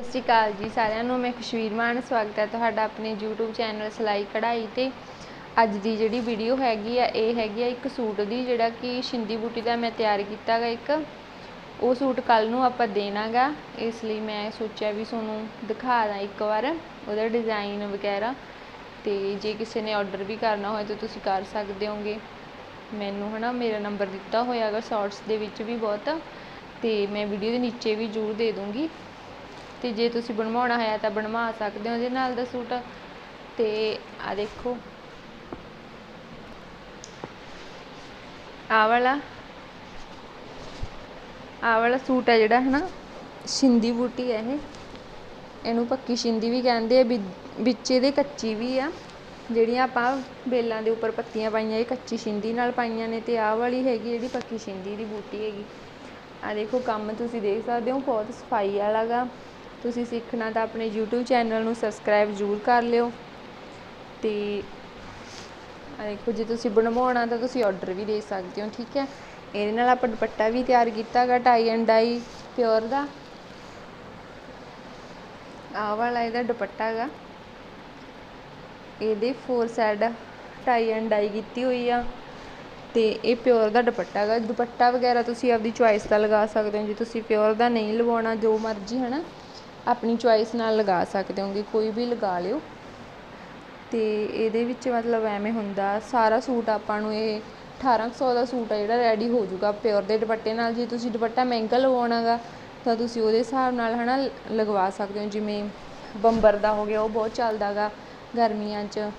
ਸਤਿ ਸ਼੍ਰੀ ਅਕਾਲ ਜੀ ਸਾਰਿਆਂ ਨੂੰ, ਮੈਂ ਖੁਸ਼ਵੀਰ ਮਾਨ, ਸਵਾਗਤ ਹੈ ਤੁਹਾਡਾ ਆਪਣੇ YouTube ਚੈਨਲ ਸਲਾਈ ਕਢਾਈ ਤੇ। ਅੱਜ ਦੀ ਜਿਹੜੀ ਵੀਡੀਓ ਹੈਗੀ ਆ, ਇਹ ਹੈਗੀ ਆ ਇੱਕ ਸੂਟ ਦੀ, ਜਿਹੜਾ ਕਿ ਸ਼ਿੰਦੀ ਬੂਟੀ ਦਾ ਮੈਂ ਤਿਆਰ ਕੀਤਾ ਗਾ ਇੱਕ। ਉਹ ਸੂਟ ਕੱਲ ਨੂੰ ਆਪਾਂ ਦੇਣਾਗਾ, ਇਸ ਲਈ ਮੈਂ ਸੋਚਿਆ ਵੀ ਤੁਹਾਨੂੰ ਦਿਖਾ ਦਾਂ ਇੱਕ ਵਾਰ, ਉਹਦਾ ਡਿਜ਼ਾਈਨ ਵਗੈਰਾ। ਤੇ ਜੇ ਕਿਸੇ ਨੇ ਆਰਡਰ ਵੀ ਕਰਨਾ ਹੋਏ ਤਾਂ ਤੁਸੀਂ ਕਰ ਸਕਦੇ ਹੋਗੇ। ਮੈਨੂੰ ਹਨਾ, ਮੇਰਾ ਨੰਬਰ ਦਿੱਤਾ ਹੋਇਆ ਹੈਗਾ ਸ਼ਾਰਟਸ ਦੇ ਵਿੱਚ ਵੀ ਬਹੁਤ। ਤੇ ਮੈਂ ਵੀਡੀਓ ਦੇ ਨੀਚੇ ਵੀ ਜ਼ਰੂਰ ਦੇ ਦੂੰਗੀ। ਤੇ ਜੇ ਤੁਸੀਂ ਬਣਵਾਉਣਾ ਹੈ ਤਾਂ ਬਣਵਾ ਸਕਦੇ ਹੋ ਇਹਦੇ ਨਾਲ ਦਾ ਸੂਟ। ਤੇ ਆ ਦੇਖੋ। ਆ ਵਾਲਾ। ਆ ਵਾਲਾ ਸੂਟ ਹੈ ਜਿਹੜਾ, ਹਨਾ? ਸ਼ਿੰਦੀ ਬੂਟੀ ਹੈ ਇਹ। ਇਹਨੂੰ ਪੱਕੀ ਸ਼ਿੰਦੀ ਵੀ ਕਹਿੰਦੇ ਆ ਵਿੱਚ ਇਹਦੇ ਕੱਚੀ ਵੀ ਆ। ਜਿਹੜੀਆਂ ਆਪਾਂ ਬੇਲਾਂ ਦੇ ਉੱਪਰ ਪੱਤੀਆਂ ਪਾਈਆਂ, ਇਹ ਕੱਚੀ ਸ਼ਿੰਦੀ ਨਾਲ ਪਾਈਆਂ ਨੇ ਤੇ ਆਹ ਵਾਲੀ ਹੈਗੀ ਜਿਹੜੀ ਪੱਕੀ ਸ਼ਿੰਦੀ ਦੀ ਬੂਟੀ ਹੈਗੀ। ਆ ਦੇਖੋ, ਕੰਮ ਤੁਸੀਂ ਦੇਖ ਸਕਦੇ ਹੋ, ਬਹੁਤ ਸਫ਼ਾਈ ਵਾਲਾ ਗਾ। ਤੁਸੀਂ ਸਿੱਖਣਾ ਤਾਂ ਆਪਣੇ YouTube ਚੈਨਲ ਨੂੰ ਸਬਸਕ੍ਰਾਈਬ ਜ਼ਰੂਰ ਕਰ ਲਿਓ। ਤੇ ਦੇਖੋ, ਜੇ ਤੁਸੀਂ ਬਣਵਾਉਣਾ ਤਾਂ ਤੁਸੀਂ ਆਰਡਰ ਵੀ ਦੇ ਸਕਦੇ ਹੋ, ਠੀਕ ਹੈ? ਇਹਦੇ ਨਾਲ ਆਪਾਂ ਦੁਪੱਟਾ ਵੀ ਤਿਆਰ ਕੀਤਾ ਗਾ ਟਾਈ ਐਂਡ ਡਾਈ ਪਿਓਰ ਦਾ। ਆਹ ਵਾਲਾ ਇਹਦਾ ਦੁਪੱਟਾ ਗਾ। ਇਹਦੇ four side tie and dye ਕੀਤੀ ਹੋਈ ਆ। ਤੇ ਇਹ ਪਿਓਰ ਦਾ ਦੁਪੱਟਾ ਗਾ। ਦੁਪੱਟਾ ਵਗੈਰਾ ਤੁਸੀਂ ਆਪਦੀ ਚੁਆਇਸ ਦਾ ਲਗਾ ਸਕਦੇ ਹੋ। ਜੇ ਤੁਸੀਂ ਪਿਓਰ ਦਾ ਨਹੀਂ ਲਵਾਉਣਾ, ਜੋ ਮਰਜ਼ੀ ਹੈ ਨਾ ਆਪਣੀ ਚੁਆਇਸ ਨਾਲ ਲਗਾ ਸਕਦੇ ਹੋਗੇ, ਕੋਈ ਵੀ ਲਗਾ ਲਿਓ। ਤੇ ਇਹਦੇ ਵਿੱਚ ਮਤਲਬ ਐਵੇਂ ਹੁੰਦਾ, ਸਾਰਾ ਸੂਟ ਆਪਾਂ ਨੂੰ ਇਹ 1800 ਦਾ ਸੂਟ ਆ ਜਿਹੜਾ ਰੈਡੀ ਹੋ ਜਾਊਗਾ ਪਿਓਰ ਦੇ ਦੁਪੱਟੇ ਨਾਲ। ਜੇ ਤੁਸੀਂ ਦੁਪੱਟਾ ਮਹਿੰਗਾ ਲਵਾਉਣਾਗਾ ਤਾਂ ਤੁਸੀਂ ਉਹਦੇ ਹਿਸਾਬ ਨਾਲ ਹਨਾ ਲਗਵਾ ਸਕਦੇ ਹੋ। ਜਿਵੇਂ ਬੰਬਰ ਦਾ ਹੋ ਗਿਆ, ਉਹ ਬਹੁਤ ਚੱਲਦਾ ਗਾ ਗਰਮੀਆਂ 'ਚ।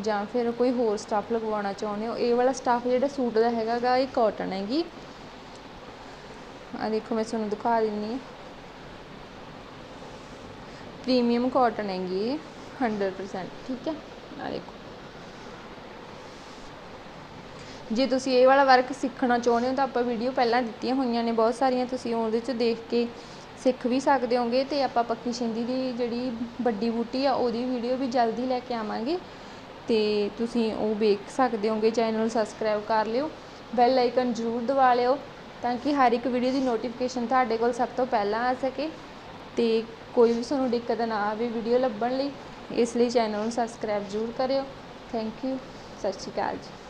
ਜਾਂ ਫਿਰ ਕੋਈ ਹੋਰ ਸਟਾਫ ਲਗਵਾਉਣਾ ਚਾਹੁੰਦੇ ਹੋ, ਇਹ ਵਾਲਾ ਸਟਾਫ ਜਿਹੜਾ ਸੂਟ ਦਾ ਹੈਗਾ ਗਾ, ਇਹ ਕਾਟਨ ਹੈਗੀ। ਆ ਦੇਖੋ, ਮੈਂ ਤੁਹਾਨੂੰ ਦਿਖਾ ਦਿੰਨੀ ਹਾਂ ਪ੍ਰੀਮੀਅਮ ਕਾਟਨ ਹੈਗੀ ਇਹ 100% ਠੀਕ ਹੈ? ਆ ਦੇਖੋ। ਜੇ ਤੁਸੀਂ ਇਹ ਵਾਲਾ ਵਰਕ ਸਿੱਖਣਾ ਚਾਹੁੰਦੇ ਹੋ ਤਾਂ ਆਪਾਂ ਵੀਡੀਓ ਪਹਿਲਾਂ ਦਿੱਤੀਆਂ ਹੋਈਆਂ ਨੇ, ਬਹੁਤ ਸਾਰੀਆਂ ਤੁਸੀਂ ਉਹਦੇ 'ਚ ਦੇਖ ਕੇ ਸਿੱਖ ਵੀ ਸਕਦੇ ਹੋਗੇ ਤੇ ਆਪਾਂ ਪੱਕੀ ਛਿੰਦੀ ਦੀ ਜਿਹੜੀ ਵੱਡੀ ਬੂਟੀ ਆ, ਉਹਦੀ ਵੀਡੀਓ ਵੀ ਜਲਦੀ ਲੈ ਕੇ ਆਵਾਂਗੇ। ਤੇ ਤੁਸੀਂ ਉਹ ਵੇਖ ਸਕਦੇ ਹੋਗੇ ਚੈਨਲ ਨੂੰ ਸਬਸਕ੍ਰਾਈਬ ਕਰ ਲਿਓ ਬੈਲ ਆਈਕਨ ਜ਼ਰੂਰ ਦਬਾ ਲਿਓ ਤਾਂ ਕਿ ਹਰ ਇੱਕ ਵੀਡੀਓ ਦੀ ਨੋਟੀਫਿਕੇਸ਼ਨ ਤੁਹਾਡੇ ਕੋਲ ਸਭ ਤੋਂ ਪਹਿਲਾਂ ਆ ਸਕੇ। ਅਤੇ ਕੋਈ ਵੀ ਤੁਹਾਨੂੰ ਦਿੱਕਤ ਨਾ ਆਵੇ ਵੀਡੀਓ ਲੱਭਣ ਲਈ, ਇਸ ਲਈ ਚੈਨਲ ਨੂੰ ਸਬਸਕ੍ਰਾਈਬ ਜ਼ਰੂਰ ਕਰਿਓ। ਥੈਂਕ ਯੂ ਸਤਿ ਸ਼੍ਰੀ ਅਕਾਲ ਜੀ।